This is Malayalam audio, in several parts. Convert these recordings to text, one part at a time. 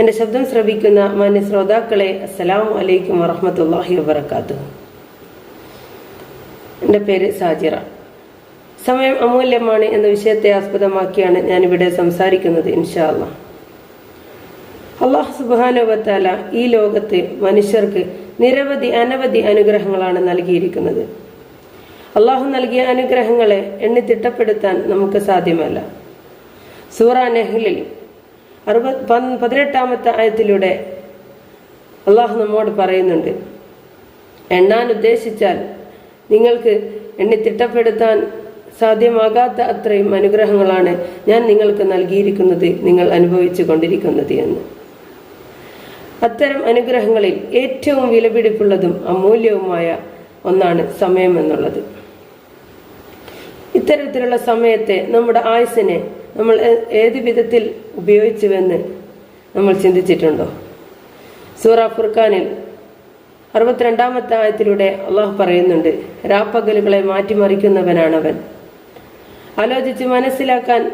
എന്റെ ശബ്ദം ശ്രവിക്കുന്ന മാന്യ ശ്രോതാക്കളെ അസ്സലാമു വലൈക്കും വറഹമത്തല്ലാഹി വബർക്കാത്തു എന്റെ പേര് സാജിറ. സമയം അമൂല്യമാണ് എന്ന വിഷയത്തെ ആസ്പദമാക്കിയാണ് ഞാനിവിടെ സംസാരിക്കുന്നത് ഇൻഷാ അള്ളാഹ് അള്ളാഹു സുബാനുവത്താല ഈ ലോകത്ത് മനുഷ്യർക്ക് നിരവധി അനവധി അനുഗ്രഹങ്ങളാണ് നൽകിയിരിക്കുന്നത്. അള്ളാഹു നൽകിയ അനുഗ്രഹങ്ങളെ എണ്ണി തിട്ടപ്പെടുത്താൻ നമുക്ക് സാധ്യമല്ല. സൂറ നെഹ്ലിൽ അറുപത് പതിനെട്ടാമത്തെ ആയത്തിലൂടെ അള്ളാഹു നമ്മോട് പറയുന്നുണ്ട്. എണ്ണാൻ ഉദ്ദേശിച്ചാൽ നിങ്ങൾക്ക് എണ്ണി തിട്ടപ്പെടുത്താൻ സാധ്യമാകാത്ത അത്രയും അനുഗ്രഹങ്ങളാണ് ഞാൻ നിങ്ങൾക്ക് നൽകിയിരിക്കുന്നത് നിങ്ങൾ അനുഭവിച്ചു കൊണ്ടിരിക്കുന്നത് എന്ന്. അത്തരം അനുഗ്രഹങ്ങളിൽ ഏറ്റവും വിലപിടിപ്പുള്ളതും അമൂല്യവുമായ ഒന്നാണ് സമയം എന്നുള്ളത്. ഇത്തരത്തിലുള്ള സമയത്തെ നമ്മുടെ ആയുസിനെ നമ്മൾ ഏത് വിധത്തിൽ ഉപയോഗിച്ചുവെന്ന് നമ്മൾ ചിന്തിച്ചിട്ടുണ്ടോ? സൂറ ഫുർഖാനിൽ അറുപത്തിരണ്ടാമത്തെ ആയത്തിലൂടെ അള്ളാഹു പറയുന്നുണ്ട് രാപ്പകലുകളെ മാറ്റിമറിക്കുന്നവനാണവൻ. ആലോചിച്ച് മനസ്സിലാക്കാൻ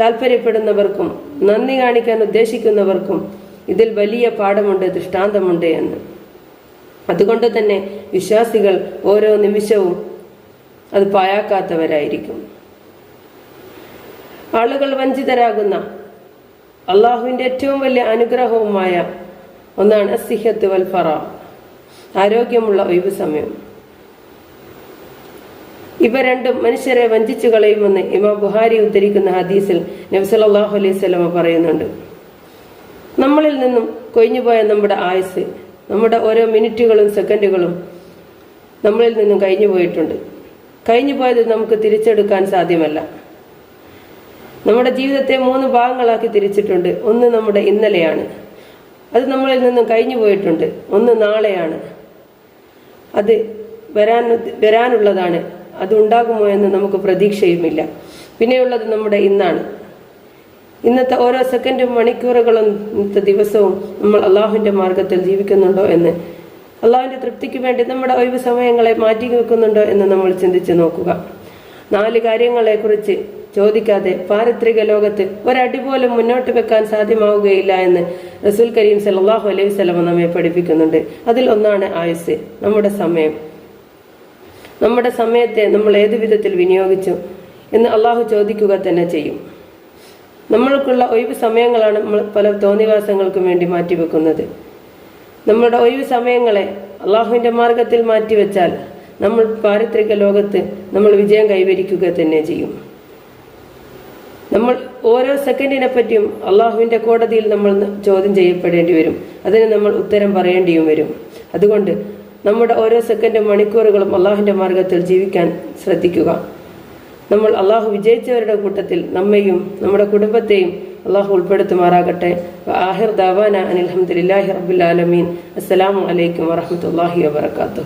താല്പര്യപ്പെടുന്നവർക്കും നന്ദി കാണിക്കാൻ ഉദ്ദേശിക്കുന്നവർക്കും ഇതിൽ വലിയ പാഠമുണ്ട് ദൃഷ്ടാന്തമുണ്ട് എന്ന്. അതുകൊണ്ട് തന്നെ വിശ്വാസികൾ ഓരോ നിമിഷവും അത് പായാക്കാത്തവരായിരിക്കും ആളുകൾ വഞ്ചിതരാകുന്ന അള്ളാഹുവിന്റെ ഏറ്റവും വലിയ അനുഗ്രഹവുമായ ഒന്നാണ് സിഹത്ത് വൽഫറ ആരോഗ്യമുള്ള ഒഴിവ് സമയം. ഇവ രണ്ടും മനുഷ്യരെ വഞ്ചിച്ചു കളയുമെന്ന് ഇമാം ബുഹാരി ഉദ്ധരിക്കുന്ന ഹദീസിൽ നബ്സലാഹു അലൈഹി സ്വലമ പറയുന്നുണ്ട്. നമ്മളിൽ നിന്നും കൊഴിഞ്ഞുപോയ നമ്മുടെ ആയുസ് നമ്മുടെ ഓരോ മിനിറ്റുകളും സെക്കൻഡുകളും നമ്മളിൽ നിന്നും കഴിഞ്ഞു പോയിട്ടുണ്ട് കഴിഞ്ഞു പോയത് നമുക്ക് തിരിച്ചെടുക്കാൻ സാധ്യമല്ല. നമ്മുടെ ജീവിതത്തെ മൂന്ന് ഭാഗങ്ങളാക്കി തിരിച്ചിട്ടുണ്ട്. ഒന്ന് നമ്മുടെ ഇന്നലെയാണ്. അത് നമ്മളിൽ നിന്നും കഴിഞ്ഞു പോയിട്ടുണ്ട്. ഒന്ന് നാളെയാണ്. അത് വരാൻ വരാനുള്ളതാണ്. അത് ഉണ്ടാകുമോ എന്ന് നമുക്ക് പ്രതീക്ഷയുമില്ല. പിന്നെയുള്ളത് നമ്മുടെ ഇന്നാണ്. ഇന്നത്തെ ഓരോ സെക്കൻഡും മണിക്കൂറുകളും ഇന്നത്തെ ദിവസവും നമ്മൾ അള്ളാഹുവിന്റെ മാർഗത്തിൽ ജീവിക്കുന്നുണ്ടോ എന്ന്. അള്ളാഹുവിന്റെ തൃപ്തിക്ക് വേണ്ടി നമ്മുടെ ഒഴിവ് സമയങ്ങളെ മാറ്റി വെക്കുന്നുണ്ടോ എന്ന് നമ്മൾ ചിന്തിച്ച് നോക്കുക. നാല് കാര്യങ്ങളെ കുറിച്ച് ചോദിക്കാതെ പാരിത്രിക ലോകത്ത് ഒരടി പോലും മുന്നോട്ട് വെക്കാൻ സാധ്യമാവുകയില്ല എന്ന് റസൂൽ കരീം സലാഹു അലൈഹി സ്വലമ നമ്മെ പഠിപ്പിക്കുന്നുണ്ട്. അതിൽ ഒന്നാണ് ആയുസ് നമ്മുടെ സമയം. നമ്മുടെ സമയത്തെ നമ്മൾ ഏതു വിധത്തിൽ വിനിയോഗിച്ചു എന്ന് അള്ളാഹു ചോദിക്കുക തന്നെ ചെയ്യും. നമ്മൾക്കുള്ള ഒഴിവ് സമയങ്ങളാണ് നമ്മൾ പല തോന്നിവാസങ്ങൾക്കും വേണ്ടി മാറ്റിവെക്കുന്നത്. നമ്മുടെ ഒഴിവ് സമയങ്ങളെ അള്ളാഹുവിന്റെ മാർഗത്തിൽ മാറ്റിവെച്ചാൽ നമ്മൾ പാരിത്രിക ലോകത്ത് നമ്മൾ വിജയം കൈവരിക്കുക തന്നെ ചെയ്യും. നമ്മൾ ഓരോ സെക്കൻഡിനെ പറ്റിയും അള്ളാഹുവിന്റെ കോടതിയിൽ നമ്മൾ ചോദ്യം ചെയ്യപ്പെടേണ്ടി വരും. അതിന് നമ്മൾ ഉത്തരം പറയേണ്ടിയും വരും. അതുകൊണ്ട് നമ്മുടെ ഓരോ സെക്കൻഡും മണിക്കൂറുകളും അള്ളാഹുവിന്റെ മാർഗത്തിൽ ജീവിക്കാൻ ശ്രദ്ധിക്കുക. നമ്മൾ അള്ളാഹു വിജയിച്ചവരുടെ കൂട്ടത്തിൽ നമ്മയും നമ്മുടെ കുടുംബത്തെയും അള്ളാഹു ഉൾപ്പെടുത്തുമാറാകട്ടെ. ആഹിർ ദാവാന അനിൽഹമ്മദില്ലാഹി റബുലാലമീൻ അസ്സലാമു അലൈക്കും വറഹമത്തല്ലാഹി വാത്തു